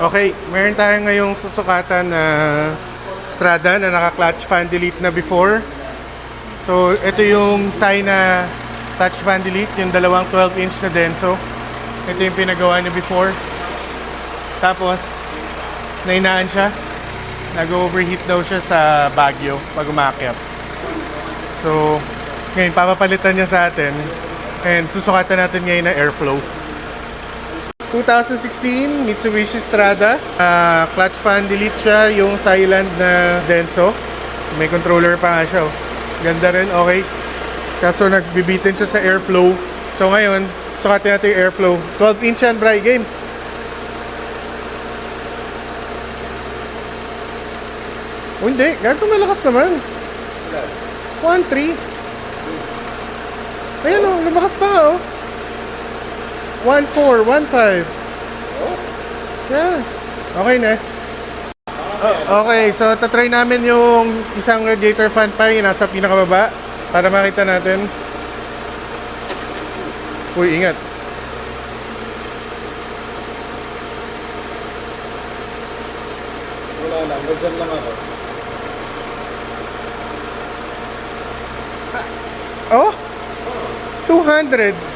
Okay, meron tayo ngayong susukatan na Strada na naka-clutch fan delete na before. So, ito yung tie na touch fan delete, yung dalawang 12 inch na Denso. Ito yung pinagawa niya before. Tapos, nainaan siya. Nag-overheat daw siya sa Baguio pag umakyat. So, ngayon papapalitan niya sa atin. And susukatan natin ngayon na airflow. 2016 Mitsubishi Strada. Ah, clutch fan delete siya, yung Thailand na Denso. May controller pa nga siya. oh. Ganda rin, okay. Kaso nagbibitin siya sa airflow. So ngayon, sukatin natin yung airflow. 12 inch yan, Bri. Game. Oh, hindi. Ganito malakas naman. 1.3. Ayan o, lumakas pa oh. 1.4, 1.5. Yeah. Okay na. O- okay, so tatry namin yung isang radiator fan pa yung nasa pinakababa para makita natin. Uy, ingat. Wala lang, nandyan lang ako. Oh? 200.